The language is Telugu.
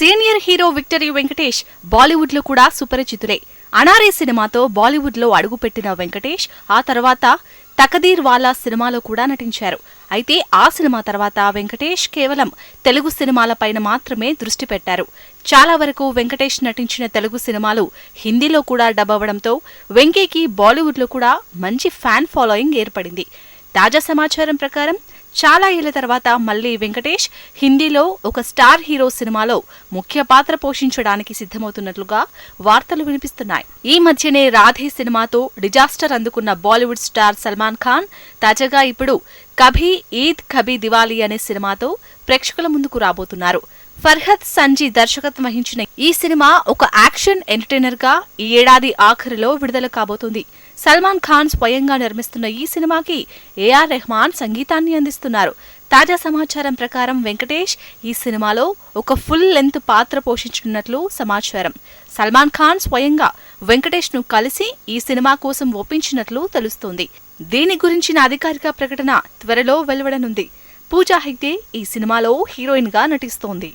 సీనియర్ హీరో విక్టరీ వెంకటేష్ బాలీవుడ్లో కూడా సుపరిచితులే. అనారే సినిమాతో బాలీవుడ్లో అడుగుపెట్టిన వెంకటేష్ ఆ తర్వాత తకదీర్ వాలా సినిమాలో కూడా నటించారు. అయితే ఆ సినిమా తర్వాత వెంకటేష్ కేవలం తెలుగు సినిమాలపైన మాత్రమే దృష్టి పెట్టారు. చాలా వరకు వెంకటేష్ నటించిన తెలుగు సినిమాలు హిందీలో కూడా డబ్ అవ్వడంతో వెంకీకి బాలీవుడ్లో కూడా మంచి ఫ్యాన్ ఫాలోయింగ్ ఏర్పడింది. తాజా సమాచారం ప్రకారం చాలా ఏళ్ళ తర్వాత మళ్ళీ వెంకటేష్ హిందీలో ఒక స్టార్ హీరో సినిమాలో ముఖ్య పాత్ర పోషించడానికి సిద్ధమవుతున్నట్లుగా వార్తలు వినిపిస్తున్నాయి. ఈ మధ్యనే రాధే సినిమాతో డిజాస్టర్ అందుకున్న బాలీవుడ్ స్టార్ సల్మాన్ ఖాన్ తాజాగా ఇప్పుడు కభీ ఈద్ కభీ దివాలి అనే సినిమాతో ప్రేక్షకుల ముందుకు రాబోతున్నారు. ఫర్హద్ సంజీ దర్శకత్వం వహించిన ఈ సినిమా ఒక యాక్షన్ ఎంటర్టైనర్గా ఈ ఏడాది ఆఖరిలో విడుదల కాబోతుంది. సల్మాన్ ఖాన్ స్వయంగా నిర్మిస్తున్న ఈ సినిమాకి ఏఆర్ రెహమాన్ సంగీతాన్ని నటిస్తున్నారు తాజా సమాచారం ప్రకారం వెంకటేష్ ఈ సినిమాలో ఒక ఫుల్ లెంత్ పాత్ర పోషించనున్నట్లు సమాచారం. సల్మాన్ ఖాన్ స్వయంగా వెంకటేష్ను కలిసి ఈ సినిమా కోసం ఒప్పించినట్లు తెలుస్తోంది. దీని గురించిన అధికారిక ప్రకటన త్వరలో వెలువడనుంది. పూజా హెగ్డే ఈ సినిమాలో హీరోయిన్గా నటిస్తోంది.